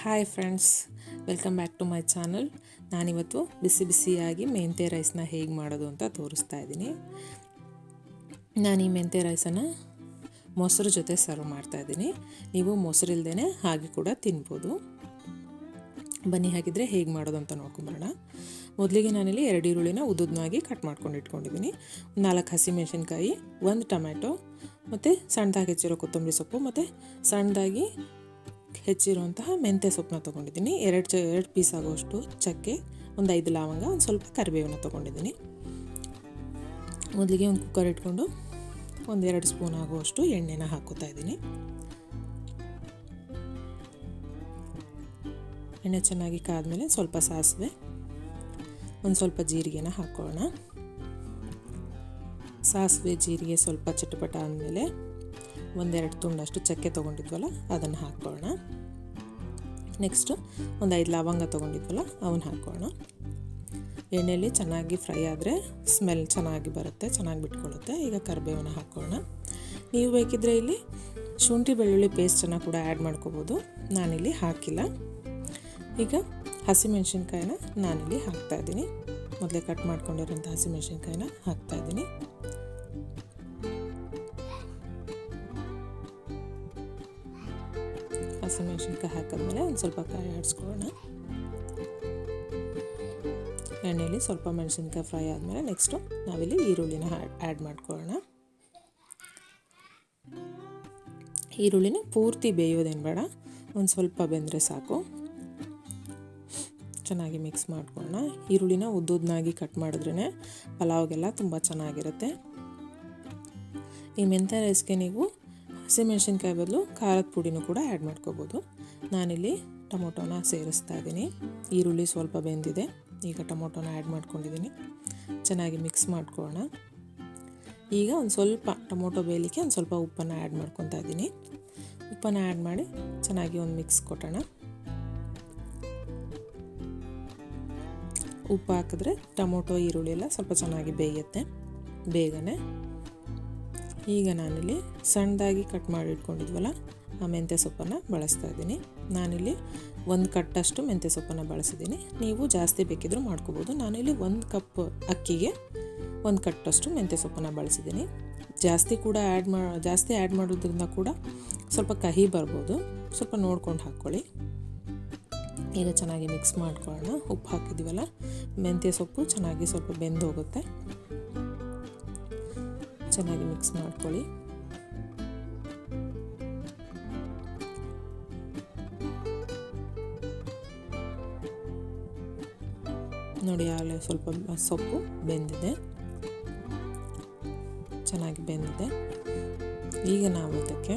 Hi friends welcome back to my channel ನಾನಿವತ್ತು ಬಿಸಿ ಬಿಸಿಯಾಗಿ ಮೆಂತ್ಯ ರೈಸ್ನ ಹೇಗೆ ಮಾಡೋದು ಅಂತ ತೋರಿಸ್ತಾ ಇದ್ದೀನಿ. ನಾನು ಈ ಮೆಂತ್ಯ ರೈಸನ್ನು ಮೊಸರು ಜೊತೆ ಸರ್ವ್ ಮಾಡ್ತಾ ಇದ್ದೀನಿ. ನೀವು ಮೊಸರು ಇಲ್ಲದೇ ಹಾಗೆ ಕೂಡ ತಿನ್ಬೋದು. ಬನ್ನಿ ಹಾಗಿದ್ರೆ ಹೇಗೆ ಮಾಡೋದು ಅಂತ ನೋಡ್ಕೊಂಬರೋಣ ಮೊದಲಿಗೆ ನಾನಿಲ್ಲಿ ಎರಡು ಈರುಳ್ಳಿನ ಉದ್ದುದ್ನಾಗಿ ಕಟ್ ಮಾಡ್ಕೊಂಡು ಇಟ್ಕೊಂಡಿದ್ದೀನಿ. ನಾಲ್ಕು ಹಸಿಮೆಣಸಿನ್ಕಾಯಿ, ಒಂದು ಟೊಮ್ಯಾಟೊ, ಮತ್ತು ಸಣ್ಣದಾಗಿ ಹೆಚ್ಚಿರೋ ಕೊತ್ತಂಬರಿ ಸೊಪ್ಪು, ಮತ್ತು ಸಣ್ಣದಾಗಿ ಹೆಚ್ಚಿರುವಂತಹ ಮೆಂತ್ಯ ಸೊಪ್ಪನ್ನ ತೊಗೊಂಡಿದ್ದೀನಿ. ಎರಡು ಚ, ಎರಡು ಪೀಸ್ ಆಗುವಷ್ಟು ಚಕ್ಕೆ, ಒಂದು ಐದು ಲವಂಗ, ಒಂದು ಸ್ವಲ್ಪ ಕರಿಬೇವನ್ನ ತೊಗೊಂಡಿದ್ದೀನಿ. ಮೊದಲಿಗೆ ಒಂದು ಕುಕ್ಕರ್ ಇಟ್ಕೊಂಡು ಒಂದೆರಡು ಸ್ಪೂನ್ ಆಗುವಷ್ಟು ಎಣ್ಣೆನ ಹಾಕೋತಾ ಇದ್ದೀನಿ. ಎಣ್ಣೆ ಚೆನ್ನಾಗಿ ಕಾದ್ಮೇಲೆ ಸ್ವಲ್ಪ ಸಾಸಿವೆ, ಒಂದು ಸ್ವಲ್ಪ ಜೀರಿಗೆನ ಹಾಕೊಳ್ಳೋಣ. ಸಾಸಿವೆ, ಜೀರಿಗೆ ಸ್ವಲ್ಪ ಚಟಪಟ ಆದಮೇಲೆ ಒಂದೆರಡು ತುಂಡಷ್ಟು ಚಕ್ಕೆ ತೊಗೊಂಡಿದ್ವಲ್ಲ, ಅದನ್ನು ಹಾಕ್ಕೊಳ್ಳೋಣ. ನೆಕ್ಸ್ಟು ಒಂದು ಐದು ಲವಂಗ ತೊಗೊಂಡಿದ್ವಲ್ಲ ಅವನ್ನ ಹಾಕ್ಕೊಳ್ಳೋಣ. ಎಣ್ಣೆಯಲ್ಲಿ ಚೆನ್ನಾಗಿ ಫ್ರೈ ಆದರೆ ಸ್ಮೆಲ್ ಚೆನ್ನಾಗಿ ಬರುತ್ತೆ, ಚೆನ್ನಾಗಿ ಬಿಟ್ಕೊಳ್ಳುತ್ತೆ. ಈಗ ಕರಿಬೇವನ್ನ ಹಾಕ್ಕೊಳ್ಳೋಣ. ನೀವು ಬೇಕಿದ್ದರೆ ಇಲ್ಲಿ ಶುಂಠಿ ಬೆಳ್ಳುಳ್ಳಿ ಪೇಸ್ಟನ್ನು ಕೂಡ ಆ್ಯಡ್ ಮಾಡ್ಕೋಬೋದು. ನಾನಿಲ್ಲಿ ಹಾಕಿಲ್ಲ. ಈಗ ಹಸಿಮೆಣ್ಸಿನ್ಕಾಯಿನ ನಾನಿಲ್ಲಿ ಹಾಕ್ತಾಯಿದ್ದೀನಿ ಮೊದಲೇ ಕಟ್ ಮಾಡ್ಕೊಂಡಿರೋಂಥ ಹಸಿಮೆಣ್ಸಿನ್ಕಾಯಿನ ಹಾಕ್ತಾಯಿದ್ದೀನಿ ಹಸಿಮೆಣ್ಸಿನ್ಕಾಯಿ ಹಾಕಿದ್ಮೇಲೆ ಒಂದು ಸ್ವಲ್ಪ ಕಾಯಿ ಆಡಿಸ್ಕೊಳ್ಳೋಣ. ಎಣ್ಣೆಯಲ್ಲಿ ಸ್ವಲ್ಪ ಮೆಣಸಿನ್ಕಾಯಿ ಫ್ರೈ ಆದಮೇಲೆ ನೆಕ್ಸ್ಟು ನಾವಿಲ್ಲಿ ಈರುಳ್ಳಿನ ಆ್ಯಡ್ ಮಾಡ್ಕೊಳ್ಳೋಣ. ಈರುಳ್ಳಿನ ಪೂರ್ತಿ ಬೇಯೋದೇನು ಬೇಡ, ಒಂದು ಸ್ವಲ್ಪ ಬೆಂದರೆ ಸಾಕು. ಚೆನ್ನಾಗಿ ಮಿಕ್ಸ್ ಮಾಡ್ಕೊಳ್ಳೋಣ. ಈರುಳ್ಳಿನ ಉದ್ದುದ್ದನಾಗಿ ಕಟ್ ಮಾಡಿದ್ರೇ ಪಲಾವ್ಗೆಲ್ಲ ತುಂಬ ಚೆನ್ನಾಗಿರುತ್ತೆ. ಈ ಮೆಂತ್ಯ ರೈಸ್ಗೆ ನೀವು ಹಸಿಮೆಣ್ಸಿನ್ಕಾಯಿ ಬದಲು ಖಾರದ ಪುಡಿನೂ ಕೂಡ ಆ್ಯಡ್ ಮಾಡ್ಕೋಬೋದು. ನಾನಿಲ್ಲಿ ಟೊಮೊಟೊನ ಸೇರಿಸ್ತಾ ಇದ್ದೀನಿ. ಈರುಳ್ಳಿ ಸ್ವಲ್ಪ ಬೆಂದಿದೆ. ಈಗ ಟೊಮೊಟೊನ ಆ್ಯಡ್ ಮಾಡ್ಕೊಂಡಿದ್ದೀನಿ. ಚೆನ್ನಾಗಿ ಮಿಕ್ಸ್ ಮಾಡ್ಕೊಳ್ಳೋಣ. ಈಗ ಒಂದು ಸ್ವಲ್ಪ ಟೊಮೊಟೊ ಬೇಯಲಿಕ್ಕೆ ಒಂದು ಸ್ವಲ್ಪ ಉಪ್ಪನ್ನು ಆ್ಯಡ್ ಮಾಡ್ಕೊತಾ ಇದ್ದೀನಿ. ಉಪ್ಪನ್ನು ಆ್ಯಡ್ ಮಾಡಿ ಚೆನ್ನಾಗಿ ಒಂದು ಮಿಕ್ಸ್ ಕೊಟ್ಟೋಣ ಉಪ್ಪು ಹಾಕಿದ್ರೆ ಟೊಮೊಟೊ, ಈರುಳ್ಳಿ ಎಲ್ಲ ಸ್ವಲ್ಪ ಚೆನ್ನಾಗಿ ಬೇಯುತ್ತೆ. ಬೇಗನೆ ಈಗ ನಾನಿಲ್ಲಿ ಸಣ್ಣದಾಗಿ ಕಟ್ ಮಾಡಿ ಇಟ್ಕೊಂಡಿದ್ವಲ್ಲ ಆ ಮೆಂತ್ಯ ಸೊಪ್ಪನ್ನು ಬಳಸ್ತಾ ಇದ್ದೀನಿ. ನಾನಿಲ್ಲಿ ಒಂದು ಕಟ್ಟಷ್ಟು ಮೆಂತ್ಯ ಸೊಪ್ಪನ್ನು ಬಳಸಿದ್ದೀನಿ. ನೀವು ಜಾಸ್ತಿ ಬೇಕಿದ್ದರೂ ಮಾಡ್ಕೋಬೋದು. ನಾನಿಲ್ಲಿ ಒಂದು ಕಪ್ ಅಕ್ಕಿಗೆ ಒಂದು ಕಟ್ಟಷ್ಟು ಮೆಂತ್ಯ ಸೊಪ್ಪನ್ನು ಬಳಸಿದ್ದೀನಿ. ಜಾಸ್ತಿ ಕೂಡ ಆ್ಯಡ್ ಮಾ, ಜಾಸ್ತಿ ಆ್ಯಡ್ ಮಾಡೋದ್ರಿಂದ ಕೂಡ ಸ್ವಲ್ಪ ಕಹಿ ಬರ್ಬೋದು. ಸ್ವಲ್ಪ ನೋಡ್ಕೊಂಡು ಹಾಕ್ಕೊಳ್ಳಿ. ಈಗ ಚೆನ್ನಾಗಿ ಮಿಕ್ಸ್ ಮಾಡ್ಕೊಳ್ಳೋಣ. ಉಪ್ಪು ಹಾಕಿದ್ದೀವಲ್ಲ, ಮೆಂತ್ಯ ಸೊಪ್ಪು ಚೆನ್ನಾಗಿ ಸ್ವಲ್ಪ ಬೆಂದು ಹೋಗುತ್ತೆ ಚೆನ್ನಾಗಿ ಮಿಕ್ಸ್ ಮಾಡ್ಕೊಳ್ಳಿ. ನೋಡಿ ಆಗಲೇ ಸ್ವಲ್ಪ ಸೊಪ್ಪು ಬೆಂದಿದೆ. ಚೆನ್ನಾಗಿ ಬೆಂದಿದೆ. ಈಗ ನಾವು ಇದಕ್ಕೆ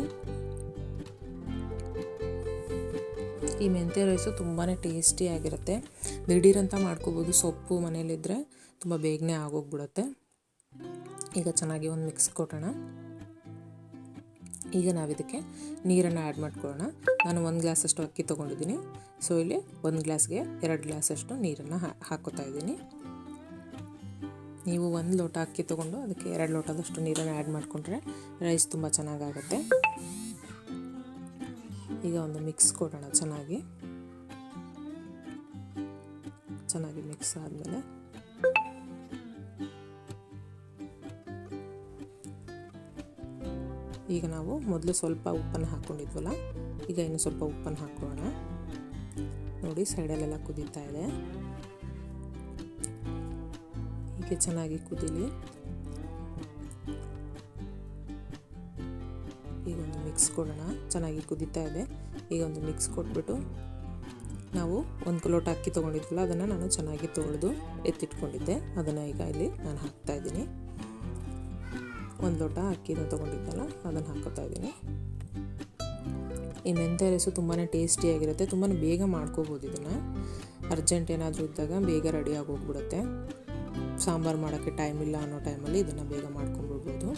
ಈ ಮೆಂತ್ಯ ರೈಸು ತುಂಬಾ ಟೇಸ್ಟಿಯಾಗಿರುತ್ತೆ ದಿಢೀರಂತ ಮಾಡ್ಕೋಬೋದು. ಸೊಪ್ಪು ಮನೇಲಿದ್ದರೆ ತುಂಬ ಬೇಗನೆ ಆಗೋಗ್ಬಿಡುತ್ತೆ. ಈಗ ಚೆನ್ನಾಗಿ ಒಂದು ಮಿಕ್ಸ್ ಕೊಡೋಣ. ಈಗ ನಾವಿದಕ್ಕೆ ನೀರನ್ನು ಆ್ಯಡ್ ಮಾಡ್ಕೊಳ್ಳೋಣ. ನಾನು ಒಂದು ಗ್ಲಾಸಷ್ಟು ಅಕ್ಕಿ ತೊಗೊಂಡಿದ್ದೀನಿ. ಸೊ ಇಲ್ಲಿ ಒಂದು ಗ್ಲಾಸ್ಗೆ ಎರಡು ಗ್ಲಾಸಷ್ಟು ನೀರನ್ನು ಹಾಕೋತಾ ಇದ್ದೀನಿ. ನೀವು ಒಂದು ಲೋಟ ಅಕ್ಕಿ ತೊಗೊಂಡು ಅದಕ್ಕೆ ಎರಡು ಲೋಟದಷ್ಟು ನೀರನ್ನು ಆ್ಯಡ್ ಮಾಡಿಕೊಂಡ್ರೆ ರೈಸ್ ತುಂಬ ಚೆನ್ನಾಗಾಗುತ್ತೆ. ಈಗ ಒಂದು ಮಿಕ್ಸ್ ಕೊಡೋಣ ಚೆನ್ನಾಗಿ. ಚೆನ್ನಾಗಿ ಮಿಕ್ಸ್ ಆದಮೇಲೆ ಈಗ ನಾವು ಮೊದಲು ಸ್ವಲ್ಪ ಉಪ್ಪನ್ನು ಹಾಕ್ಕೊಂಡಿದ್ವಲ್ಲ, ಈಗ ಇನ್ನು ಸ್ವಲ್ಪ ಉಪ್ಪನ್ನು ಹಾಕೋಣ ನೋಡಿ, ಸೈಡಲ್ಲೆಲ್ಲ ಕುದೀತಾ ಇದೆ. ಹೀಗೆ ಚೆನ್ನಾಗಿ ಕುದೀಲಿ. ಈಗ ಒಂದು ಮಿಕ್ಸ್ ಕೊಡೋಣ. ಚೆನ್ನಾಗಿ ಕುದೀತಾ ಇದೆ. ಈಗ ಒಂದು ಮಿಕ್ಸ್ ಕೊಟ್ಬಿಟ್ಟು ನಾವು ಒಂದು ಲೋಟ ಅಕ್ಕಿ ತೊಗೊಂಡಿದ್ವಲ್ಲ, ಅದನ್ನು ನಾನು ಚೆನ್ನಾಗಿ ತೊಳೆದು ಎತ್ತಿಟ್ಕೊಂಡಿದ್ದೆ. ಅದನ್ನು ಈಗ ಇಲ್ಲಿ ನಾನು ಹಾಕ್ತಾ ಇದ್ದೀನಿ. ಒಂದು ಲೋಟ ಅಕ್ಕಿನ ತೊಗೊಂಡಿದ್ದಲ್ಲ, ಅದನ್ನು ಹಾಕೋತಾ ಇದ್ದೀನಿ. ಈ ಮೆಂತ್ಯ ರೈಸು ತುಂಬಾ ಟೇಸ್ಟಿಯಾಗಿರುತ್ತೆ ತುಂಬಾ ಬೇಗ ಮಾಡ್ಕೋಬೋದು ಇದನ್ನು. ಅರ್ಜೆಂಟ್ ಏನಾದರೂ ಇದ್ದಾಗ ಬೇಗ ರೆಡಿಯಾಗಿ ಹೋಗ್ಬಿಡುತ್ತೆ. ಸಾಂಬಾರು ಮಾಡೋಕ್ಕೆ ಟೈಮ್ ಇಲ್ಲ ಅನ್ನೋ ಟೈಮಲ್ಲಿ ಇದನ್ನು ಬೇಗ ಮಾಡ್ಕೊಂಡ್ಬಿಡ್ಬೋದು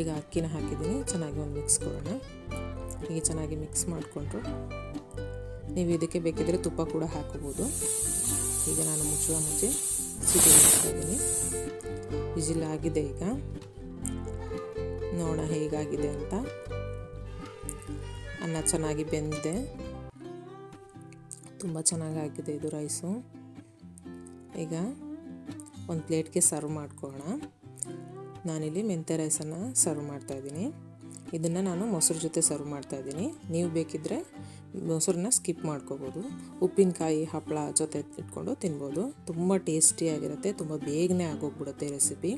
ಈಗ ಅಕ್ಕಿನ ಹಾಕಿದ್ದೀನಿ, ಚೆನ್ನಾಗಿ ಒಂದು ಮಿಕ್ಸ್ ಕೊಡೋಣ. ಈಗ ಚೆನ್ನಾಗಿ ಮಿಕ್ಸ್ ಮಾಡಿಕೊಂಡ್ರು ನೀವು ಇದಕ್ಕೆ ಬೇಕಿದ್ದರೆ ತುಪ್ಪ ಕೂಡ ಹಾಕೋಬೋದು ಈಗ ನಾನು ಮುಚ್ಚುವ ಮುಚ್ಚಿ ಸಿಟಿ ಇದ್ದೀನಿ ವಿಜಿಲ್ ಆಗಿದೆ ಈಗ. ನೋಡೋಣ ಹೇಗಾಗಿದೆ ಅಂತ. ಅನ್ನ ಚೆನ್ನಾಗಿ ಬೆಂದಿದೆ. ತುಂಬ ಚೆನ್ನಾಗಿ ಆಗಿದೆ ಇದು ರೈಸು. ಈಗ ಒಂದು ಪ್ಲೇಟ್ಗೆ ಸರ್ವ್ ಮಾಡ್ಕೊಳ್ಳೋಣ. ನಾನಿಲ್ಲಿ ಮೆಂತ್ಯ ರೈಸನ್ನು ಸರ್ವ್ ಮಾಡ್ತಾಯಿದ್ದೀನಿ ಇದನ್ನು ನಾನು ಮೊಸರು ಜೊತೆ ಸರ್ವ್ ಮಾಡ್ತಾಯಿದ್ದೀನಿ ನೀವು ಬೇಕಿದ್ದರೆ ಮೊಸರನ್ನ ಸ್ಕಿಪ್ ಮಾಡ್ಕೋಬೋದು. ಉಪ್ಪಿನಕಾಯಿ, ಹಪ್ಪಳ ಜೊತೆ ಇಟ್ಕೊಂಡು ತಿನ್ಬೋದು. ತುಂಬ ಟೇಸ್ಟಿಯಾಗಿರುತ್ತೆ ತುಂಬ ಬೇಗನೆ ಆಗೋಗ್ಬಿಡುತ್ತೆ ರೆಸಿಪಿ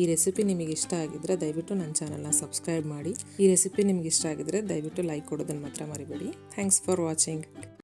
ಈ ರೆಸಿಪಿ ನಿಮಗೆ ಇಷ್ಟ ಆಗಿದ್ದರೆ ದಯವಿಟ್ಟು ನನ್ನ ಚಾನಲ್ನ ಸಬ್ಸ್ಕ್ರೈಬ್ ಮಾಡಿ. ಈ ರೆಸಿಪಿ ನಿಮಗೆ ಇಷ್ಟ ಆಗಿದ್ದರೆ ದಯವಿಟ್ಟು ಲೈಕ್ ಕೊಡೋದನ್ನು ಮಾತ್ರ ಮರಿಬೇಡಿ. Thanks for watching